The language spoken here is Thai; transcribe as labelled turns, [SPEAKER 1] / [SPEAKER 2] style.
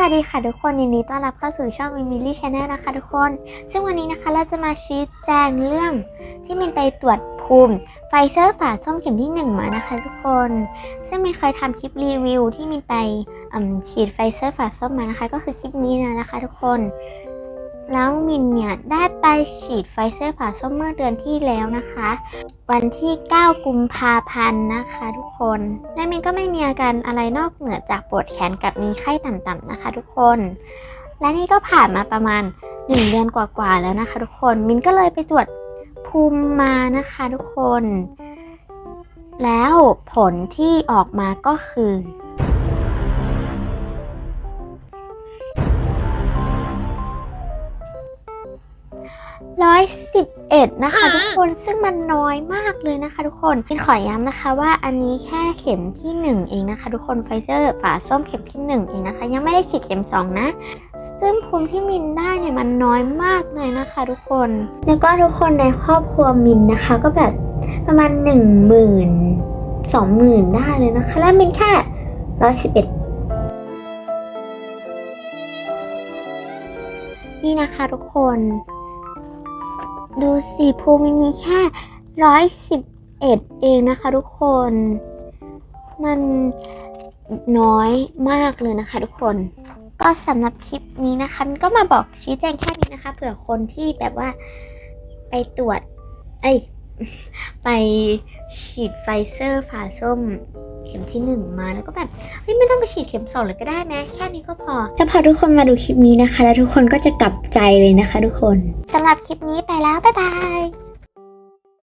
[SPEAKER 1] สวัสดีค่ะทุกคนยินดีต้อนรับเข้าสู่ช่อง e m i l y Channel นะคะทุกคน ซึ่งวันนี้นะคะเราจะมาชี้แจงเรื่องที่มินไปตรวจภูมิไฟเซอร์ฝาส้มเข็มที่ 1 มานะคะทุกคน ซึ่งมินเคยทำคลิปรีวิวที่มินไปฉีดไฟเซอร์ฝาส้มมานะคะ ก็คือคลิปนี้นะนะคะทุกคน แล้วมินเนี่ยได้ไปฉีดไฟเซอร์ฝาส้มเมื่อเดือนที่แล้วนะคะ วันที่ 9 กุมภาพันธ์นะคะทุกคน และมินก็ไม่มีอาการอะไรนอกเหนือจากปวดแขนกับมีไข้ต่ำๆนะคะทุกคน และนี่ก็ผ่านมาประมาณ 1 เดือนกว่าๆแล้วนะคะ ทุกคน มินก็เลยไปตรวจภูมิมานะคะทุกคน แล้วผลที่ออกมาก็คือ ร้อยสิบเอ็ดนะคะ ทุกคนซึ่งมันน้อยมากเลยนะคะ ทุกคนมินขอย้ำนะคะว่าอันนี้แค่เข็มที่ 1 เองนะคะ ทุกคนไฟเซอร์ฝาส้มเข็มที่ 1 เองนะคะ ยังไม่ได้ฉีดเข็ม 2 นะ ซึ่งภูมิที่มินได้เนี่ยมันน้อยมากเลยนะคะ ทุกคน แล้วก็ทุกคนในครอบครัวมินนะคะ ก็แบบประมาณ 1 0 0 0 0 20,000 ได้เลยนะคะ และมินแค่ร้อยสิบเอ็ดนี่นะคะทุกคน ดูสิภูมิมีแค่ร้อยสิบเอ็ดเองนะคะทุกคน มันน้อยมากเลยนะคะทุกคน ก็สำหรับคลิปนี้นะคะมันก็มาบอกชี้แจงแค่นี้นะคะเผื่อคนที่แบบว่าไปตรวจ เอ้ย ไปฉีดไฟเซอร์ฝาส้มเข็มที่หนึ่งมาแล้วก็แบบเฮ้ยไม่ต้องไปฉีดเข็มสองเลยก็ได้แม้แค่นี้ก็พอ ถ้าพอทุกคนมาดูคลิปนี้นะคะ แล้วทุกคนก็จะกลับใจเลยนะคะ ทุกคนสำหรับคลิปนี้ไปแล้วบ๊ายบาย